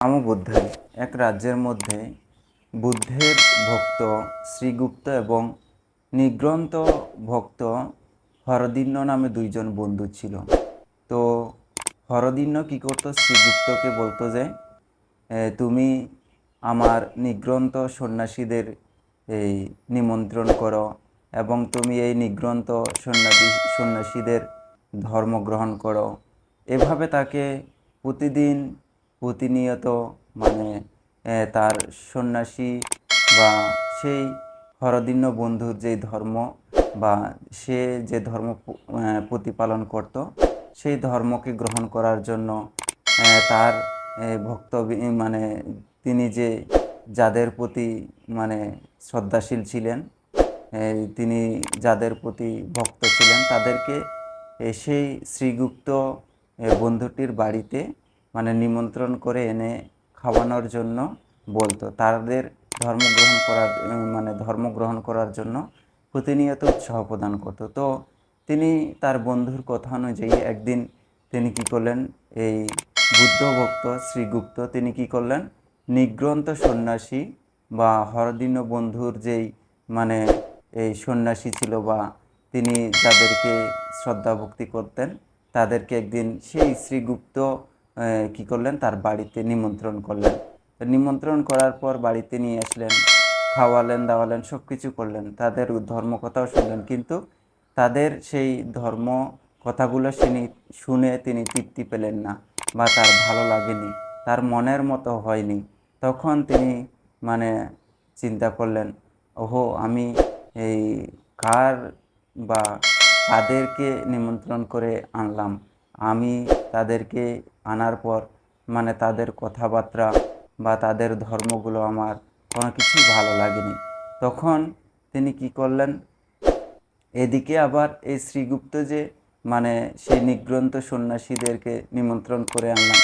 রামবুদ্ধাই এক রাজ্যের মধ্যে বুদ্ধের ভক্ত শ্রীগুপ্ত এবং নিগ্রন্ত ভক্ত হরদিন্য নামে দুইজন বন্ধু ছিল। তো হরদিন্য কী করতো? শ্রীগুপ্তকে বলতো যে তুমি আমার নিগ্রন্ত সন্ন্যাসীদের এই নিমন্ত্রণ করো এবং তুমি এই নিগ্রন্ত সন্ন্যাসী, সন্ন্যাসীদের ধর্ম গ্রহণ করো। এভাবে তাকে প্রতিদিন প্রতিনিয়ত মানে তার সন্ন্যাসী বা সেই হরদিন্য বন্ধুর যে ধর্ম বা সে যে ধর্ম প্রতিপালন করত, সেই ধর্মকে গ্রহণ করার জন্য তার ভক্ত মানে তিনি যে যাদের প্রতি মানে শ্রদ্ধাশীল ছিলেন তিনি যাদের প্রতি ভক্ত ছিলেন, তাদেরকে সেই শ্রীগুপ্ত বন্ধুটির বাড়িতে মানে নিমন্ত্রণ করে এনে খাওয়ানোর জন্য বলতো। তাদের ধর্ম গ্রহণ করার মানে ধর্ম গ্রহণ করার জন্য প্রতিনিয়ত উৎসাহ প্রদান করতো। তো তিনি তার বন্ধুর কথা অনুযায়ী একদিন তিনি কি করলেন, এই বুদ্ধ ভক্ত শ্রীগুপ্ত তিনি কি করলেন নিগ্রন্ত সন্ন্যাসী বা হরদিন্য বন্ধুর যেই মানে এই সন্ন্যাসী ছিল বা তিনি যাদেরকে শ্রদ্ধা ভক্তি করতেন, তাদেরকে একদিন সেই শ্রীগুপ্ত কি করলেন? তার বাড়িতে নিমন্ত্রণ করলেন। নিমন্ত্রণ করার পর বাড়িতে নিয়ে আসলেন, খাওয়ালেন, দাওয়ালেন সব কিছু করলেন। তাদের ধর্ম কথাও শুনলেন। কিন্তু তাদের সেই ধর্ম কথাগুলো তিনি শুনে তিনি তৃপ্তি পেলেন না বা তার ভালো লাগেনি, তার মনের মতো হয়নি। তখন তিনি মানে চিন্তা করলেন, ওহো, আমি এই কার বা তাদেরকে নিমন্ত্রণ করে আনলাম? আমি তাদেরকে আনার পর মানে তাদের কথাবার্তা বা তাদের ধর্মগুলো আমার কোনো কিছুই ভালো লাগেনি। তখন তিনি কি করলেন? এদিকে আবার এই শ্রীগুপ্ত যে মানে সেই নিগ্রন্ত সন্ন্যাসীদেরকে নিমন্ত্রণ করে আনলেন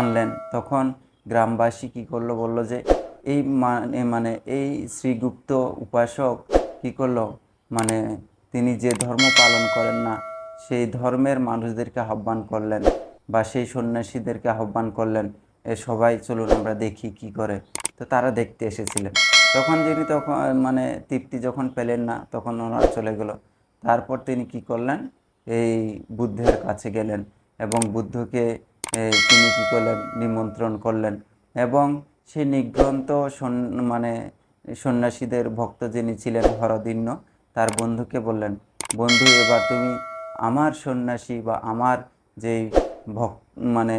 আনলেন, তখন গ্রামবাসী কি করল? বলল যে, এই মানে মানে এই শ্রীগুপ্ত উপাসক কি করল? মানে তিনি যে ধর্ম পালন করেন না সেই ধর্মের মানুষদেরকে আহ্বান করলেন বা সেই সন্ন্যাসীদেরকে আহ্বান করলেন, এ সবাই চলুন আমরা দেখি কি করে। তো তারা দেখতে এসেছিলেন। তখন যিনি তখন মানে তৃপ্তি যখন পেলেন না, তখন ওনারা চলে গেল। তারপর তিনি কি করলেন? এই বুদ্ধের কাছে গেলেন এবং বুদ্ধকে তিনি কি করলেন? নিমন্ত্রণ করলেন এবং সেই নিগ্রন্ত সন- মানে সন্ন্যাসীদের ভক্ত যিনি ছিলেন হরদিন্য তার বন্ধুকে বললেন, বন্ধু, এবার তুমি আমার সন্ন্যাসী বা আমার যেই ভক মানে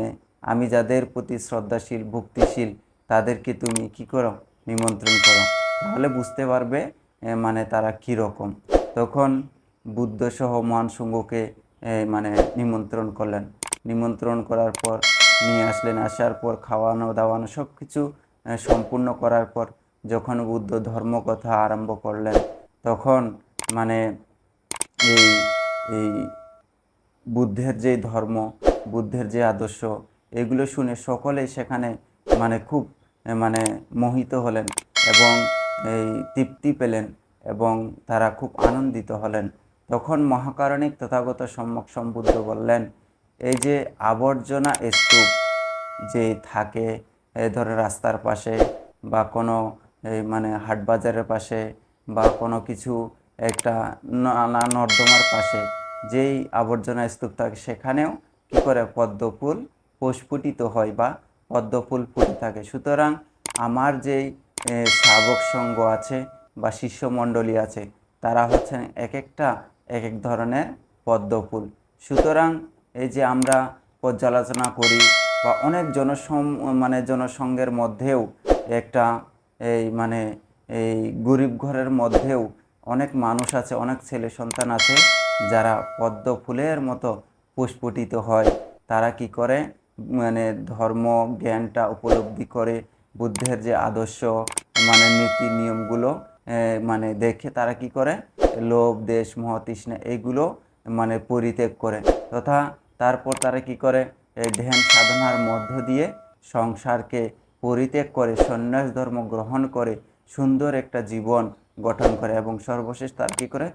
আমি যাদের প্রতি শ্রদ্ধাশীল, ভক্তিশীল, তাদেরকে তুমি কি করো? নিমন্ত্রণ করো। তাহলে বুঝতে পারবে মানে তারা কী রকম। তখন বুদ্ধসহ মহান সঙ্গকে মানে নিমন্ত্রণ করলেন। নিমন্ত্রণ করার পর নিয়ে আসলেন। আসার পর খাওয়ানো, দাওয়ানো সব কিছু সম্পূর্ণ করার পর যখন বুদ্ধ ধর্ম কথা আরম্ভ করলেন, তখন মানে এই এই বুদ্ধের যে ধর্ম, বুদ্ধের যে আদর্শ, এগুলো শুনে সকলেই সেখানে মানে খুব মানে মোহিত হলেন এবং এই তৃপ্তি পেলেন এবং তারা খুব আনন্দিত হলেন। তখন মহাকারণিক তথাগত সম্যক সম্বুদ্ধ বললেন, এই যে আবর্জনা স্তূপ যে থাকে ধরে রাস্তার পাশে বা কোনো এই মানে হাটবাজারের পাশে বা কোনো কিছু একটা নালা নর্দমার পাশে যেই আবর্জনা স্তূপ থাকে সেখানেও কী করে পদ্ম ফুল প্রস্ফুটিত হয় বা পদ্ম ফুল ফুটে থাকে? সুতরাং আমার যেই এ, শাবক সঙ্গ আছে বা শিষ্যমণ্ডলী আছে তারা হচ্ছেন এক একটা এক এক ধরনের পদ্ম ফুল। সুতরাং এই যে আমরা পর্যালোচনা করি বা অনেক জনসম মানে জনসংঘের মধ্যেও একটা এই মানে এই গরিব ঘরের মধ্যেও অনেক মানুষ আছে অনেক ছেলে সন্তান আছে যারা পদ্ম ফুলের মতো পুষ্পটিত হয়, তারা কি করে? মানে ধর্ম জ্ঞানটা উপলব্ধি করে, বুদ্ধের যে আদর্শ মানে নীতি নিয়মগুলো মানে দেখে তারা কি করে? লোভ, দেশ মহতৃষ্ণা এগুলো মানে পরিত্যাগ করে। তথা তারপর তারা কি করে? ধ্যান সাধনার মধ্য দিয়ে সংসারকে পরিত্যাগ করে, সন্ন্যাস ধর্ম গ্রহণ করে, সুন্দর একটা জীবন গঠন করে এবং সর্বশেষ তার কী করে?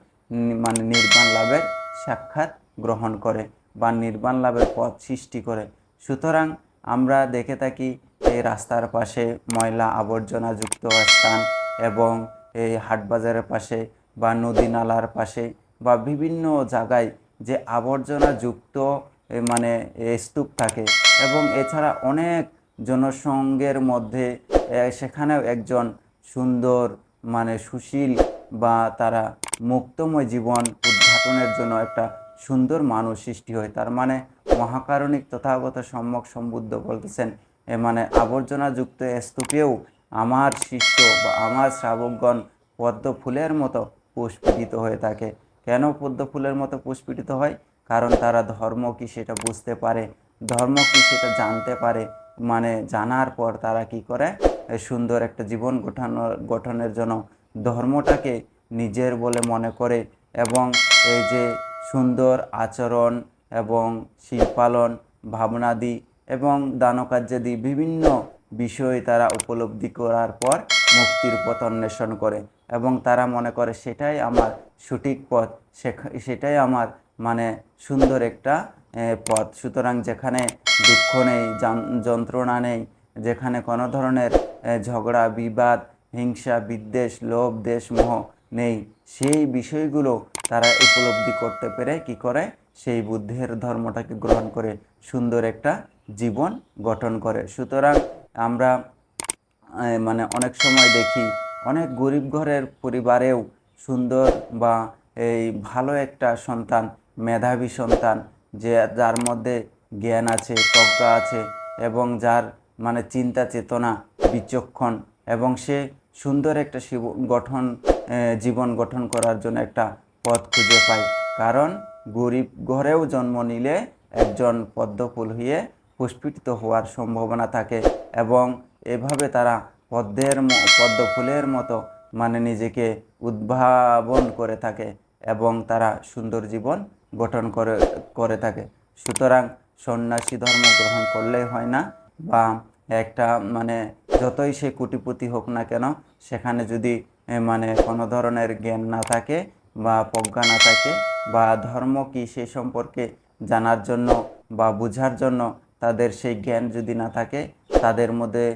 মানে নির্বাণ লাভের সাক্ষাৎ গ্রহণ করে বা নির্বাণ লাভের পথ সৃষ্টি করে। সুতরাং আমরা দেখে থাকি এই রাস্তার পাশে ময়লা আবর্জনাযুক্ত স্থান এবং এই হাটবাজারের পাশে বা নদী নালার পাশে বা বিভিন্ন জায়গায় যে আবর্জনাযুক্ত মানে স্তূপ থাকে এবং এছাড়া অনেক জনসংঘের মধ্যে সেখানেও একজন সুন্দর মানে সুশীল বা তারা মুক্তময় জীবন উদ্ঘাটনের জন্য একটা সুন্দর মানুষ সৃষ্টি হয়। তার মানে মহাকারণিক তথাগত সম্যক সম্বুদ্ধ বলতেছেন, এ মানে আবর্জনাযুক্ত স্তূপেও আমার শিষ্য বা আমার শ্রাবকগণ পদ্ম ফুলের মতো পুষ্পিত হয়ে থাকে। কেন পদ্ম ফুলের মতো পুষ্পিত হয়? কারণ তারা ধর্ম কি সেটা বুঝতে পারে, ধর্ম কি সেটা জানতে পারে মানে জানার পর তারা কি করে? সুন্দর একটা জীবন গঠানোর গঠনের জন্য ধর্মটাকে নিজের বলে মনে করে এবং এই যে সুন্দর আচরণ এবং শিল্পালন, ভাবনাদি এবং দানকার্যাদি বিভিন্ন বিষয় তারা উপলব্ধি করার পর মুক্তির পথ অন্বেষণ করে এবং তারা মনে করে সেটাই আমার সঠিক পথ সেটাই আমার মানে সুন্দর একটা পথ। সুতরাং যেখানে দুঃখ নেই, যান- যন্ত্রণা নেই, যেখানে কোনো ধরনের ঝগড়া, বিবাদ, হিংসা, বিদ্বেষ, লোভ, দেশ, মোহ নেই। সেই বিষয়গুলো তারা উপলব্ধি করতে পেরে কি করে? সেই বুদ্ধের ধর্মটাকে গ্রহণ করে সুন্দর একটা জীবন গঠন করে। সুতরাং আমরা মানে অনেক সময় দেখি, অনেক গরিব ঘরের পরিবারেও সুন্দর বা এই ভালো একটা সন্তান, মেধাবী সন্তান, যে যার মধ্যে জ্ঞান আছে, প্রজ্ঞা আছে, এবং যার মানে চিন্তা চেতনা বিচক্ষণ, এবং সে সুন্দর একটা গঠন জীবন গঠন করার জন্য একটা পথ খুঁজে পায় কারণ গরিব ঘরেও জন্ম নিলে একজন পদ্মফুল হয়ে পুষ্পিত হওয়ার সম্ভাবনা থাকে এবং এভাবে তারা পদ্মের ম- পদ্ম মতো মানে নিজেকে উদ্ভাবন করে থাকে এবং তারা সুন্দর জীবন গঠন করে করে থাকে। সুতরাং সন্ন্যাসী ধর্ম গ্রহণ করলেই হয় না বা একটা মানে যতই সে কোটিপতি হোক না কেন, সেখানে যদি মানে কোনো ধরনের জ্ঞান না থাকে বা প্রজ্ঞা না থাকে বা ধর্ম কি সে সম্পর্কে জানার জন্য বা বোঝার জন্য তাদের সেই জ্ঞান যদি না থাকে, তাদের মধ্যে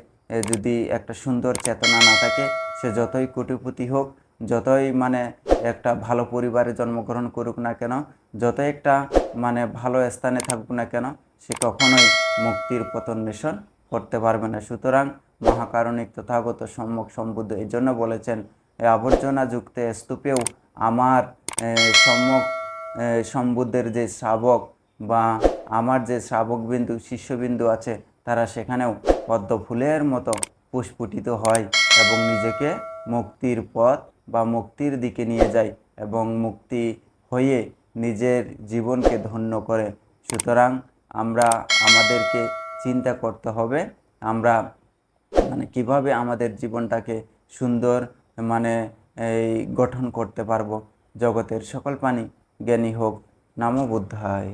যদি একটা সুন্দর চেতনা না থাকে, সে যতই কোটিপতি হোক, যতই মানে একটা ভালো পরিবারে জন্মগ্রহণ করুক না কেন যত একটা মানে ভালো স্থানে থাকুক না কেন, সে কখনোই মুক্তির পতন্বেষণ করতে পারবে না। সুতরাং মহাকারণিক তথাগত সম্যক সম্বুদ্ধ এই জন্য বলেছেন আবর্জনাযুক্ত স্তূপেও আমার সম্যক সম্বুদ্ধের যে শ্রাবক বা আমার যে শ্রাবকবিন্দু শিষ্যবিন্দু আছে, তারা সেখানেও পদ্ম ফুলের মতো পুষ্পুটিত হয় এবং নিজেকে মুক্তির পথ বা মুক্তির দিকে নিয়ে যায় এবং মুক্তি হয়ে নিজের জীবনকে ধন্য করে। সুতরাং আমরা, আমাদেরকে চিন্তা করতে হবে, আমরা মানে কীভাবে আমাদের জীবনটাকে সুন্দর মানে এই গঠন করতে পারব। জগতের সকল প্রাণী জ্ঞানী হোক নামো বুদ্ধায়